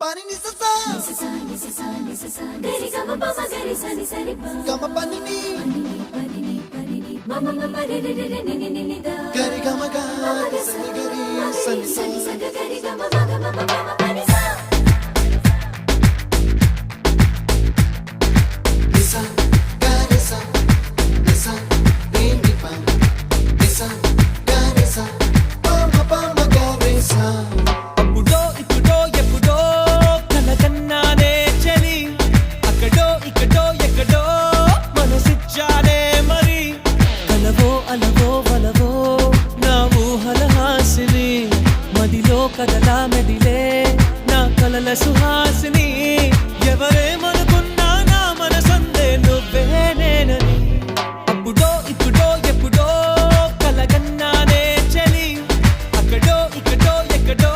పని గమ పని గరి గమ గరి సని గరి సని సని సని గరి గమ గమ గమ కదలా మెదిలే నా కలల సుహాసిని. ఎవరేమనుకున్నా నా మనసందే నువ్వే నేనని. అప్పుడో ఇప్పుడో ఎప్పుడో కలగన్నానే చలి. అక్కడో ఇక్కడో ఎక్కడో